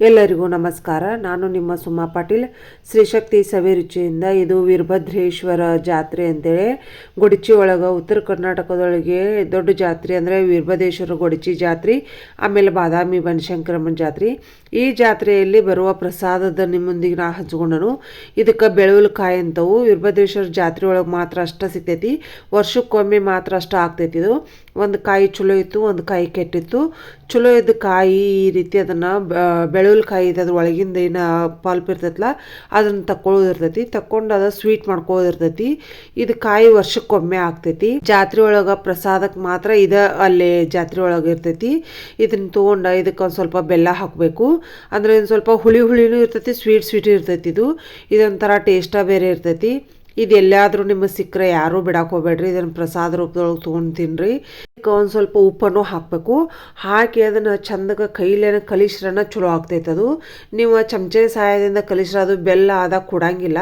ಎಲ್ಲರಿಗೂ ನಮಸ್ಕಾರ. ನಾನು ನಿಮ್ಮ ಸುಮಾ ಪಾಟೀಲ್. ಶ್ರೀಶಕ್ತಿ ಸವಿರುಚಿಯಿಂದ ಇದು ವೀರಭದ್ರೇಶ್ವರ ಜಾತ್ರೆ ಅಂತೇಳಿ ಗೊಡಚಿ ಒಳಗೆ ಉತ್ತರ ಕರ್ನಾಟಕದೊಳಗೆ ದೊಡ್ಡ ಜಾತ್ರೆ ಅಂದರೆ ವೀರಭದ್ರೇಶ್ವರ ಗೊಡಚಿ ಜಾತ್ರೆ, ಆಮೇಲೆ ಬಾದಾಮಿ ಬನಶಂಕರಮ್ಮನ ಜಾತ್ರೆ. ಈ ಜಾತ್ರೆಯಲ್ಲಿ ಬರುವ ಪ್ರಸಾದದ ನಿಮ್ಮೊಂದಿಗೆ ನಾ ಹಂಚ್ಕೊಂಡನು. ಇದಕ್ಕೆ ಬೆಳವಲಕಾಯಿ ಅಂತವು. ವೀರಭದ್ರೇಶ್ವರ ಜಾತ್ರೆ ಒಳಗೆ ಮಾತ್ರ ಅಷ್ಟ ಸಿಗ್ತೈತಿ. ವರ್ಷಕ್ಕೊಮ್ಮೆ ಮಾತ್ರ ಅಷ್ಟ ಆಗ್ತೈತಿ ಇದು. ಒಂದು ಕಾಯಿ ಚಲೋ ಇತ್ತು, ಒಂದು ಕಾಯಿ ಕೆಟ್ಟಿತ್ತು. ಚಲೋ ಇದ್ದ ಕಾಯಿ ಈ ರೀತಿ ಅದನ್ನು ಬೆಳುವಲ್ಕಾಯಿ ಅದ್ರ ಒಳಗಿಂದ ಏನು ಪಲ್ಪ್ ಇರ್ತೈತಲ್ಲ ಅದನ್ನು ತಕ್ಕೊಳ್ಳೋದಿರ್ತೈತಿ ತಕ್ಕೊಂಡು ಅದು ಸ್ವೀಟ್ ಮಾಡ್ಕೊಳ್ಳೋದಿರ್ತೈತಿ ಇದು ಕಾಯಿ ವರ್ಷಕ್ಕೊಮ್ಮೆ ಆಗ್ತೈತಿ. ಜಾತ್ರೆ ಒಳಗೆ ಪ್ರಸಾದಕ್ಕೆ ಮಾತ್ರ ಇದ ಅಲ್ಲಿ ಜಾತ್ರೆ ಒಳಗೆ ಇರ್ತೈತಿ. ಇದನ್ನ ತೊಗೊಂಡು ಇದಕ್ಕೆ ಒಂದು ಸ್ವಲ್ಪ ಬೆಲ್ಲ ಹಾಕಬೇಕು. ಅಂದರೆ ಒಂದು ಸ್ವಲ್ಪ ಹುಳಿ ಹುಳಿನೂ ಇರ್ತೈತಿ ಸ್ವೀಟ್ ಸ್ವೀಟ್ ಇರ್ತೈತಿ ಇದು. ಇದೊಂಥರ ಟೇಸ್ಟ ಬೇರೆ ಇರ್ತೈತಿ. ಇದೆಲ್ಲಾದರೂ ನಿಮಗೆ ಸಿಕ್ಕರೆ ಯಾರೂ ಬಿಡಕ್ಕೆ ಇದನ್ನು ಪ್ರಸಾದ ರೂಪದೊಳಗೆ ತೊಗೊಂಡು ತಿನ್ನಿರಿ ಇದಕ್ಕೆ ಒಂದು ಸ್ವಲ್ಪ ಉಪ್ಪನ್ನು ಹಾಕಬೇಕು. ಹಾಕಿ ಅದನ್ನು ಚಂದಕ್ಕೆ ಕೈಲೇನ ಕಲಿಸ್ರನ್ನ ಚಲೋ ಆಗ್ತೈತೆ ಅದು. ನೀವು ಚಮಚೆ ಸಹಾಯದಿಂದ ಕಲಿಸ್ರ ಅದು ಬೆಲ್ಲ ಆದ ಕೊಡಂಗಿಲ್ಲ.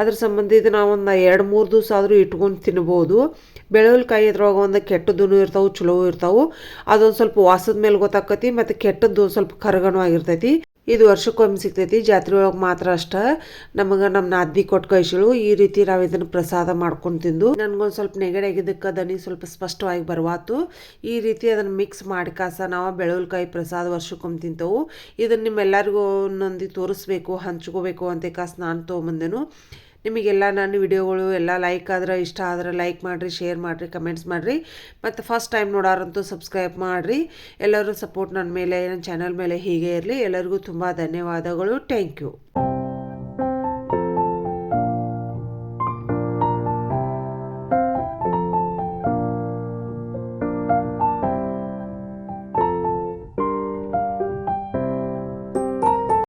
ಅದ್ರ ಸಂಬಂಧ ಇದು ನಾವು ಎರಡು, ಮೂರು ದಿವಸ ಆದರೂ ಇಟ್ಕೊಂಡು ತಿನ್ಬೋದು. ಬೆಳವಲ್ಕಾಯಿ ಅದ್ರೊಳಗೆ ಒಂದು ಕೆಟ್ಟದ್ದು ಇರ್ತಾವೆ, ಚಲೋ ಇರ್ತಾವೆ. ಅದೊಂದು ಸ್ವಲ್ಪ ವಾಸದ ಮೇಲೆ ಗೊತ್ತಾಕತಿ, ಮತ್ತು ಕೆಟ್ಟದ್ದು ಸ್ವಲ್ಪ ಕರಗಣವಾಗಿರ್ತೈತಿ ಆಗಿರ್ತೈತಿ. ಇದು ವರ್ಷಕ್ಕೊಮ್ಮೆ ಸಿಗ್ತೈತಿ. ಜಾತ್ರೆ ಒಳಗೆ ಮಾತ್ರ ಅಷ್ಟ. ನಮಗೆ ನಮ್ಮ ನಾದ್ನಿ ಕೊಟ್ಟು ಕಳಿಸಿಳು. ಈ ರೀತಿ ನಾವು ಇದನ್ನು ಪ್ರಸಾದ ಮಾಡ್ಕೊಂಡು ತಿಂದು, ನನಗೊಂದು ಸ್ವಲ್ಪ ನೆಗಡಿ ಆಗಿದ್ದಕ್ಕೆ ದನಿ ಸ್ವಲ್ಪ ಸ್ಪಷ್ಟವಾಗಿ ಬರುವಾತು. ಈ ರೀತಿ ಅದನ್ನು ಮಿಕ್ಸ್ ಮಾಡಿ ಕಾಸ ನಾವು ಬೆಳವಲ್ಕಾಯಿ ಪ್ರಸಾದ ವರ್ಷಕ್ಕೊಮ್ಮೆ ತಿಂತವು. ಇದನ್ನು ನಿಮ್ಮೆಲ್ಲರಿಗೂ ಒಂದೊಂದು ತೋರಿಸ್ಬೇಕು, ಹಂಚ್ಕೋಬೇಕು ಅಂತ ಕಾಸ ನಾನು ತೊಗೊಂಬಂದೆನು. ನಿಮಗೆಲ್ಲ ನನ್ನ ವಿಡಿಯೋಗಳು ಎಲ್ಲ ಲೈಕ್ ಆದ್ರೆ, ಇಷ್ಟ ಆದ್ರೆ ಲೈಕ್ ಮಾಡಿರಿ ಶೇರ್ ಮಾಡಿರಿ ಕಮೆಂಟ್ಸ್ ಮಾಡಿರಿ. ಮತ್ತು ಫಸ್ಟ್ ಟೈಮ್ ನೋಡೋರಂತೂ ಸಬ್ಸ್ಕ್ರೈಬ್ ಮಾಡಿರಿ. ಎಲ್ಲರೂ ಸಪೋರ್ಟ್ ನನ್ನ ಮೇಲೆ ನನ್ನ ಚಾನಲ್ ಮೇಲೆ ಹೀಗೆ ಇರಲಿ. ಎಲ್ಲರಿಗೂ ತುಂಬ ಧನ್ಯವಾದಗಳು. Thank you